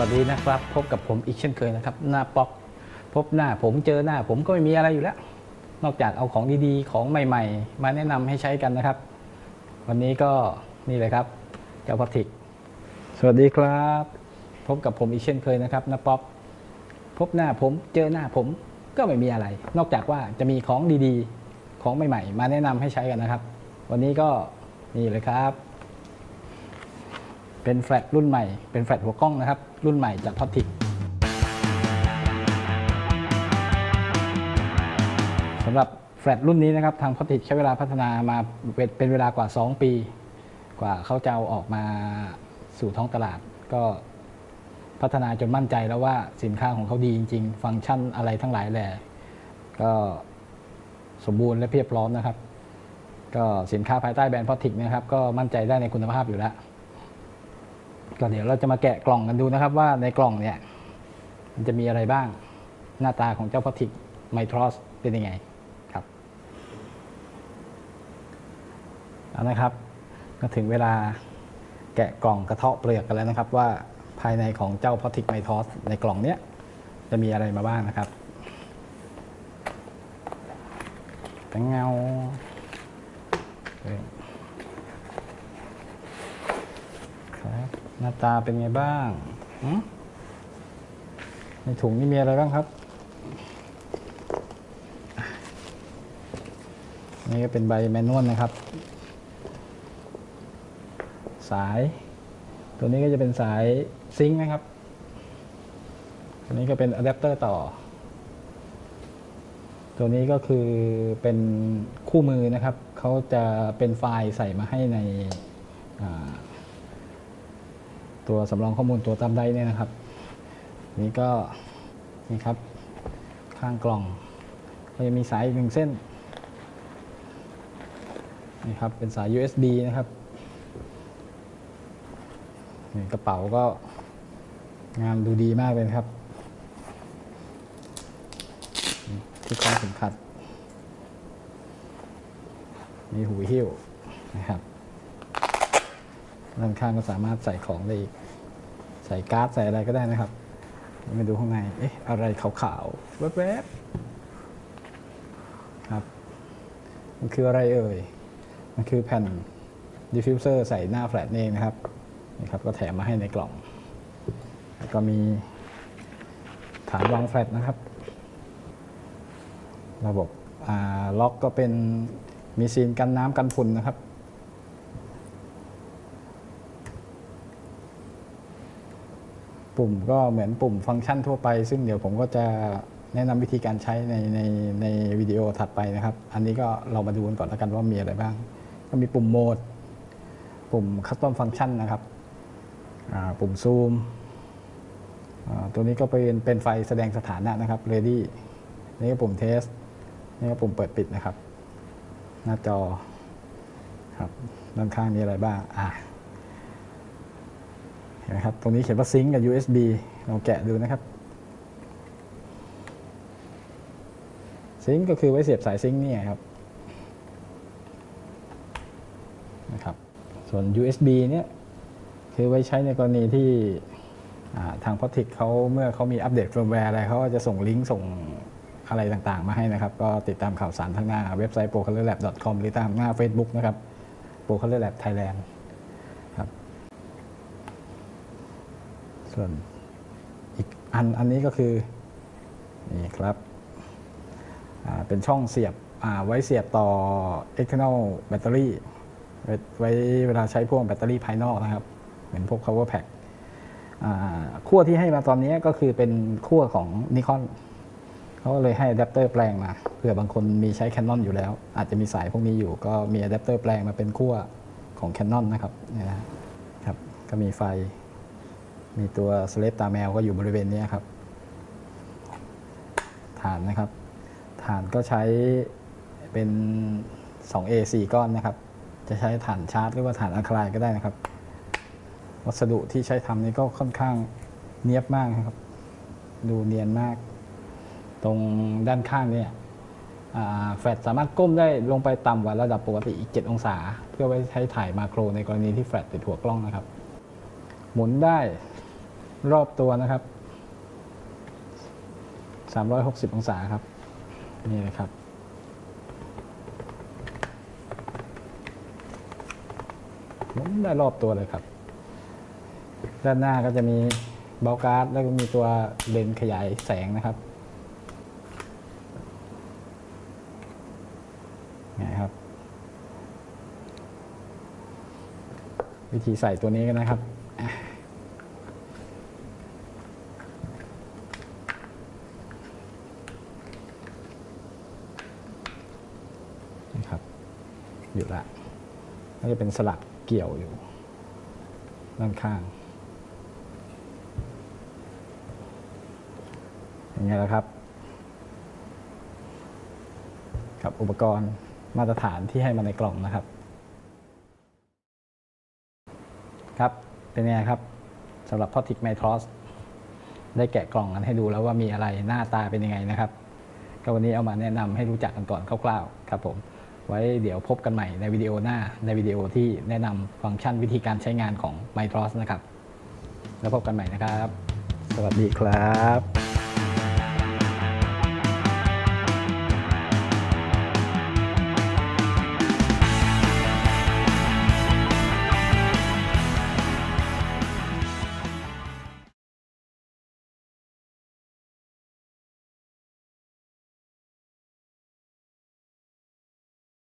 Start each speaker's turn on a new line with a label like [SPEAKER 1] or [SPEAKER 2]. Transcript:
[SPEAKER 1] วัสดีนะครับ พบกับผมอีกเช่นเคยนะครับ หน้าป๊อก พบหน้าผมเจอหน้าผมก็ไม่มีอะไรอยู่แล้ว นอกจากเอาของดีๆ ของใหม่ ๆ มาแนะนำให้ใช้กันนะครับ วันนี้ก็นี่เลยครับเจ้าพัทิก สวัสดีครับ พบกับผมอีกเช่นเคยนะครับหน้าป๊อก พบหน้าผมเจอหน้าผมก็ไม่มีอะไร นอกจากว่าจะมีของดีๆ ของใหม่ ๆ มาแนะนำให้ใช้กันนะครับ วันนี้ก็นี่เลยครับ เป็นแฟลชรุ่นใหม่ เป็นแฟลชหัวกล้องนะครับ รุ่นใหม่จากท็อปทิกสำหรับแฟลชรุ่นนี้นะครับทางท็อปทิกใช้เวลาพัฒนามาเป็นเวลากว่า 2 ปี กว่าเขาจะเอาออกมาสู่ท้องตลาด ก็พัฒนาจนมั่นใจแล้วว่าสินค้าของเขาดีจริง ๆ ฟังก์ชันอะไรทั้งหลายแหล่ก็สมบูรณ์และเพียบพร้อมนะครับ ก็สินค้าภายใต้แบรนด์พอติกนะครับ ก็มั่นใจได้ในคุณภาพอยู่แล้ว ก็เดี๋ยวเราจะมาแกะกล่องกันดูนะครับ ว่าในกล่องเนี่ยมันจะมีอะไรบ้าง หน้าตาของเจ้าพอติกไมทรอสเป็นยังไงครับเอานะครับ ก็ถึงเวลาแกะกล่องกระเทาะเปลือกกันแล้วนะครับ ว่าภายในของเจ้าพอติกไมทรอสในกล่องเนี้ยจะมีอะไรมาบ้างนะครับแตงเงาครับ หน้าตาเป็นไงบ้างในถุงนี่มีอะไรบ้างครับ นี่ก็เป็นใบแมนนวลนะครับ สาย ตัวนี้ก็จะเป็นสายซิงค์นะครับตัวนี้ก็เป็นอะแดปเตอร์ต่อ ตัวนี้ก็คือเป็นคู่มือนะครับ เขาจะเป็นไฟล์ใส่มาให้ใน ตัวสำรองข้อมูลตัวตามได้เนี่ยนะครับ นี่ก็นี่ครับข้างกล่อง ก็จะมีสายอีกหนึ่งเส้นนี่ครับเป็นสาย USB นะครับนี่กระเป๋าก็งานดูดีมากเลยครับที่คล้องเข็มขัด มีหูหิ้วนะครับ ด้านข้างก็สามารถใส่ของได้อีก ใส่การ์ดใส่อะไรก็ได้นะครับมาดูข้างใน เอ๊ะ อะไรขาวๆ แวบๆ ครับ มันคืออะไรเอ่ย มันคือแผ่นดิฟฟิวเซอร์ใส่หน้าแฟลชเองนะครับ นี่ครับ ก็แถมมาให้ในกล่อง แล้วก็มีฐานวางแฟลชนะครับ ระบบล็อกก็เป็นมีซีนกันน้ำกันฝุ่นนะครับ ปุ่มก็เหมือนปุ่มฟังก์ชันทั่วไป ซึ่งเดี๋ยวผมก็จะแนะนำวิธีการใช้ในในในวิดีโอถัดไปนะครับ อันนี้ก็เรามาดูกันก่อนแล้วกันว่ามีอะไรบ้าง ก็มีปุ่มโหมด ปุ่มคัสตอมฟังก์ชันนะครับ ปุ่มซูม ตัวนี้ก็เป็นเป็นไฟแสดงสถานะนะครับ ready นี่ก็ปุ่มเทส นี่ก็ปุ่มเปิดปิดนะครับ หน้าจอครับด้านข้างมีอะไรบ้างอะเห็ นไหมครับตรงนี้เขียนว่าซิงกับ USB ลองแกะดูนะครับซิงก็คือไว้เสียบสายซิงนี่ครับนะครับ ส่วน USB เนี่ยคือไว้ใช้ในกรณีที่ทางพอติกเขาเมื่อเขามีอัปเดตเฟิร์มแวร์อะไรเขาจะส่งลิงก์ส่งอะไรต่างๆ มาให้นะครับ ก็ติดตามข่าวสารทางหน้าเว็บไซต์ procolorlab.com หรือตามหน้า Facebook นะครับ procolorlab Thailand ครับ ส่วนอีกอันอันนี้ก็คือนี่ครับเป็นช่องเสียบไว้เสียบต่อ external battery ไว้ไว้เวลาใช้พวกแบตเตอรี่ภายนอกนะครับ เหมือนพวก power pack ขั้วที่ให้มาตอนนี้ก็คือเป็นขั้วของนิคอนเขาเลยให้อะแดปเตอร์แปลงมาเผื่อบางคนมีใช้ Canon อยู่แล้ว อาจจะมีสายพวกนี้อยู่ ก็มีอะแดปเตอร์แปลงมาเป็นขั้วของ Canon นะครับนี่นะครับ ก็มีไฟ มีตัวสเลตตาแมวก็อยู่บริเวณนี้ครับ ฐานนะครับ ฐานก็ใช้เป็น 2A 4 ก้อนนะครับ จะใช้ฐานชาร์จหรือว่าฐานอะคลายก็ได้นะครับ วัสดุที่ใช้ทำนี่ก็ค่อนข้างเนียบมากนะครับ ดูเนียนมาก ตรงด้านข้างเนี่ยแฟลชสามารถก้มได้ลงไปต่ำกว่าระดับปกติอีก 7 องศา เพื่อไว้ใช้ถ่ายมาโครในกรณีที่แฟลชติดหัวกล้องนะครับ หมุนได้ รอบตัวนะครับ 360 องศาครับ นี่เลยครับมุนได้รอบตัวเลยครับ ด้านหน้าก็จะมีเบลการ์ดแล้วก็มีตัวเลนขยายแสงนะครับไงครับ วิธีใส่ตัวนี้กันนะครับอะนี่ครับ อยู่ละก็จะเป็นสลักเกี่ยวอยู่ ด้านข้าง อย่างเงี้ยแหละครับ กับอุปกรณ์มาตรฐานที่ให้มาในกล่องนะครับ ครับ เป็นไงครับสำหรับพอติกไมทรอสได้แกะกล่องกันให้ดูแล้วว่ามีอะไรหน้าตาเป็นยังไงนะครับ ก็วันนี้เอามาแนะนำให้รู้จักกันก่อนคร่าวๆ ครับผม ไว้เดี๋ยวพบกันใหม่ในวิดีโอหน้าในวิดีโอที่แนะนำฟังก์ชันวิธีการใช้งานของ m i t r o s นะครับ แล้วพบกันใหม่นะครับ สวัสดีครับ